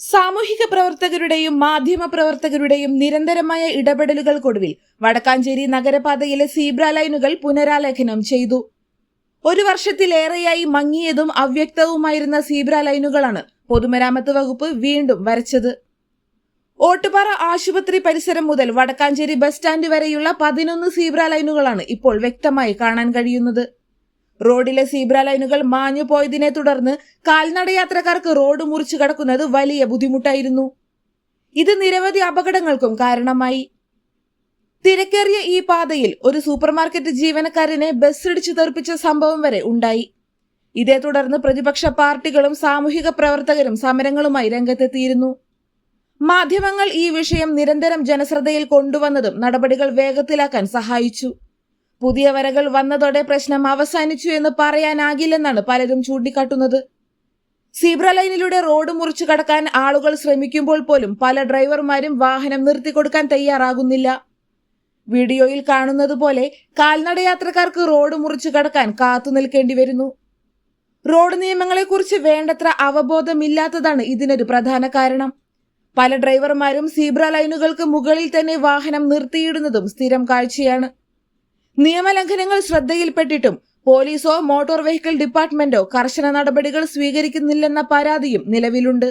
സാമൂഹിക പ്രവർത്തകരുടെയും മാധ്യമ പ്രവർത്തകരുടെയും നിരന്തരമായ ഇടപെടലുകൾക്കൊടുവിൽ വടക്കാഞ്ചേരി നഗരപാതയിലെ സീബ്ര ലൈനുകൾ പുനരാലേഖനം ചെയ്തു. ഒരു വർഷത്തിലേറെയായി മങ്ങിയതും അവ്യക്തവുമായിരുന്ന സീബ്ര ലൈനുകളാണ് പൊതുമരാമത്ത് വകുപ്പ് വീണ്ടും വരച്ചത്. ഓട്ടുപാറ ആശുപത്രി പരിസരം മുതൽ വടക്കാഞ്ചേരി ബസ് സ്റ്റാൻഡ് വരെയുള്ള പതിനൊന്ന് സീബ്ര ലൈനുകളാണ് ഇപ്പോൾ വ്യക്തമായി കാണാൻ കഴിയുന്നത്. റോഡിലെ സീബ്ര ലൈനുകൾ മാഞ്ഞു പോയതിനെ തുടർന്ന് കാൽനടയാത്രക്കാർക്ക് റോഡ് മുറിച്ചു കടക്കുന്നത് വലിയ ബുദ്ധിമുട്ടായിരുന്നു. ഇത് നിരവധി അപകടങ്ങൾക്കും കാരണമായി. തിരക്കേറിയ ഈ പാതയിൽ ഒരു സൂപ്പർമാർക്കറ്റ് ജീവനക്കാരനെ ബസ് ഇടിച്ചു തെറിപ്പിച്ച സംഭവം വരെ ഉണ്ടായി. ഇതേ തുടർന്ന് പ്രതിപക്ഷ പാർട്ടികളും സാമൂഹിക പ്രവർത്തകരും സമരങ്ങളുമായി രംഗത്തെത്തിയിരുന്നു. മാധ്യമങ്ങൾ ഈ വിഷയം നിരന്തരം ജനശ്രദ്ധയിൽ കൊണ്ടുവന്നതും നടപടികൾ വേഗത്തിലാക്കാൻ സഹായിച്ചു. പുതിയ വരകൾ വന്നതോടെ പ്രശ്നം അവസാനിച്ചു എന്ന് പറയാനാകില്ലെന്നാണ് പലരും ചൂണ്ടിക്കാട്ടുന്നത്. സീബ്ര ലൈനിലൂടെ റോഡ് മുറിച്ചു കടക്കാൻ ആളുകൾ ശ്രമിക്കുമ്പോൾ പോലും പല ഡ്രൈവർമാരും വാഹനം നിർത്തി കൊടുക്കാൻ തയ്യാറാകുന്നില്ല. വീഡിയോയിൽ കാണുന്നത് പോലെ കാൽനടയാത്രക്കാർക്ക് റോഡ് മുറിച്ചു കടക്കാൻ കാത്തു നിൽക്കേണ്ടി വരുന്നു. റോഡ് നിയമങ്ങളെക്കുറിച്ച് വേണ്ടത്ര അവബോധമില്ലാത്തതാണ് ഇതിനൊരു പ്രധാന കാരണം. പല ഡ്രൈവർമാരും സീബ്ര ലൈനുകൾക്ക് മുകളിൽ തന്നെ വാഹനം നിർത്തിയിടുന്നതും സ്ഥിരം കാഴ്ചയാണ്. നിയമലംഘനങ്ങൾ ശ്രദ്ധയിൽപ്പെട്ടിട്ടും പോലീസോ മോട്ടോർ വെഹിക്കിൾ ഡിപ്പാർട്ട്മെന്റോ കർശന നടപടികൾ സ്വീകരിക്കുന്നില്ലെന്ന പരാതിയും നിലവിലുണ്ട്.